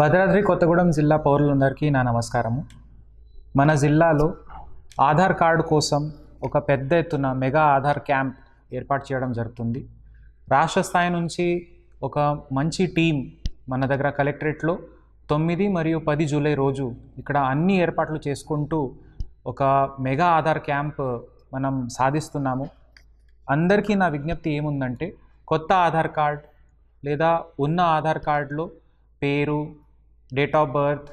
భద్రాద్రి కొత్తగూడెం జిల్లా పౌరులందరికీ నా నమస్కారము. మన జిల్లాలో ఆధార్ కార్డు కోసం ఒక పెద్ద ఎత్తున మెగా ఆధార్ క్యాంప్ ఏర్పాటు చేయడం జరుగుతుంది. రాష్ట్ర స్థాయి నుంచి ఒక మంచి టీం మన దగ్గర కలెక్టరేట్లో తొమ్మిది మరియు పది జూలై రోజు ఇక్కడ అన్ని ఏర్పాట్లు చేసుకుంటూ ఒక మెగా ఆధార్ క్యాంప్ మనం సాధిస్తున్నాము. అందరికీ నా విజ్ఞప్తి ఏముందంటే కొత్త ఆధార్ కార్డ్ లేదా ఉన్న ఆధార్ కార్డులో పేరు డేట్ ఆఫ్ బర్త్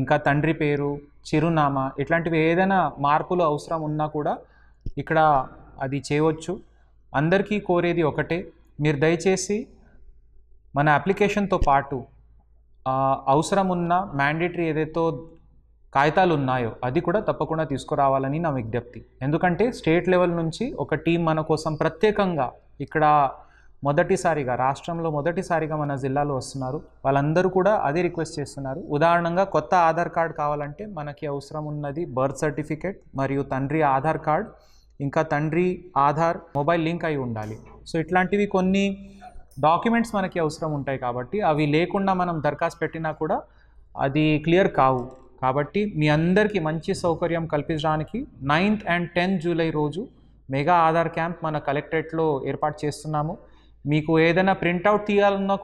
ఇంకా తండ్రి పేరు చిరునామా ఇట్లాంటివి ఏదైనా మార్పులు అవసరం ఉన్నా కూడా ఇక్కడ అది చేయవచ్చు. అందరికీ కోరేది ఒకటే మీరు దయచేసి మన అప్లికేషన్తో పాటు అవసరం ఉన్న మ్యాండేటరీ ఏదైతే కాగితాలు ఉన్నాయో అది కూడా తప్పకుండా తీసుకురావాలని నా విజ్ఞప్తి. ఎందుకంటే స్టేట్ లెవెల్ నుంచి ఒక టీం మన కోసం ప్రత్యేకంగా ఇక్కడ మొదటిసారిగా రాష్ట్రంలో మొదటిసారిగా మన జిల్లాలో వస్తున్నారు. వాళ్ళందరూ కూడా అదే రిక్వెస్ట్ చేస్తున్నారు. ఉదాహరణంగా కొత్త ఆధార్ కార్డ్ కావాలంటే మనకి అవసరం ఉన్నది బర్త్ సర్టిఫికేట్ మరియు తండ్రి ఆధార్ కార్డ్ ఇంకా తండ్రి ఆధార్ మొబైల్ లింక్ అయి ఉండాలి. సో ఇట్లాంటివి కొన్ని డాక్యుమెంట్స్ మనకి అవసరం ఉంటాయి కాబట్టి అవి లేకుండా మనం దరఖాస్తు పెట్టినా కూడా అది క్లియర్ కావు. కాబట్టి మీ అందరికీ మంచి సౌకర్యం కల్పించడానికి నైన్త్ అండ్ టెన్త్ జూలై రోజు మెగా ఆధార్ క్యాంప్ మన కలెక్టరేట్లో ఏర్పాటు చేస్తున్నాము. మీకు ఏదైనా ప్రింట్అవుట్ తీయాలన్నా కూడా